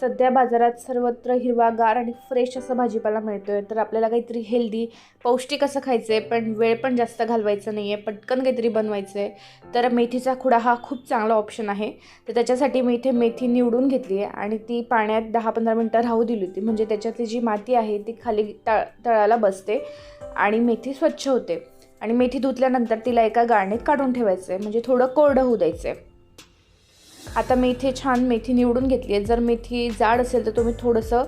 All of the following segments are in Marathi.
सध्या बाजारात सर्वत्र हिरवागार आणि फ्रेश असं भाजीपाला मिळतो आहे तर आपल्याला काहीतरी हेल्दी पौष्टिक असं खायचं आहे पण वेळ पण जास्त घालवायचं नाही आहे पटकन काहीतरी बनवायचं आहे तर मेथीचा खुडा हा खूप चांगला ऑप्शन आहे. तर त्याच्यासाठी मी इथे मेथी निवडून घेतली आहे आणि ती पाण्यात दहा पंधरा मिनटं राहू दिली होती. म्हणजे त्याच्यातली जी माती आहे ती खाली तळ तळाला बसते आणि मेथी स्वच्छ होते. आणि मेथी धुतल्यानंतर तिला एका गाळणीत काढून ठेवायचं आहे म्हणजे थोडं कोरडं होऊ द्यायचं आहे आता मी छान मेथी निवडून घेतली आहे. जर मेथी जाड असेल तर तुम्ही थोडंसं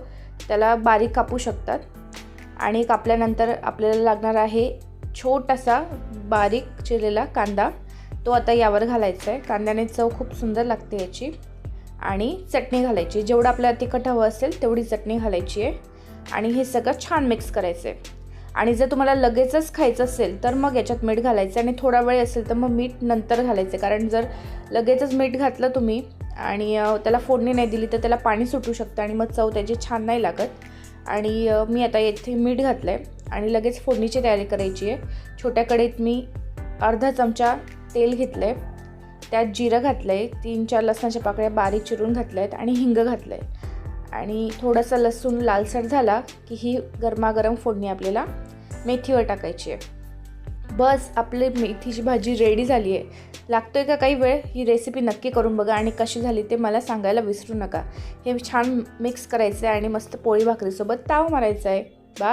त्याला बारीक कापू शकतात. आणि कापल्यानंतर आपल्याला लागणार आहे छोटासा बारीक चिरलेला कांदा. तो आता यावर घालायचा आहे. कांद्याने चव खूप सुंदर लागते याची. आणि चटणी घालायची. जेवढं आपल्याला तिखट हवं असेल तेवढी चटणी घालायची आहे. आणि हे सगळं छान मिक्स करायचं आहे. आणि जर तुम्हाला लगेचच खायचं असेल तर मग याच्यात मीठ घालायचं. आणि थोडा वेळ असेल तर मग मीठ नंतर घालायचं. कारण जर लगेचच मीठ घातलं तुम्ही आणि त्याला फोडणी नाही दिली तर त्याला पाणी सुटू शकतं आणि मग चव त्याची छान नाही लागत. आणि मी आता येथे मीठ घातलं आहे आणि लगेच फोडणीची तयारी करायची आहे. छोट्या कढईत मी अर्धा चमचा तेल घेतलं आहे त्यात जिरं घातलं आहे तीन चार लसणाच्या पाकळ्या बारीक चिरून घातल्या आहेत आणि हिंग घातलं आहे आणि थोडासा लसूण लालसर झाला की ही गरमागरम फोडणी आपल्याला मेथीवर टाकायची आहे. बस आपली मेथीची भाजी रेडी झाली आहे. लागतोय का काही वेळ? ही रेसिपी नक्की करून बघा आणि कशी झाली ते मला सांगायला विसरू नका. हे छान मिक्स करायचं आहे आणि मस्त पोळी भाकरीसोबत ताव मारायचा आहे.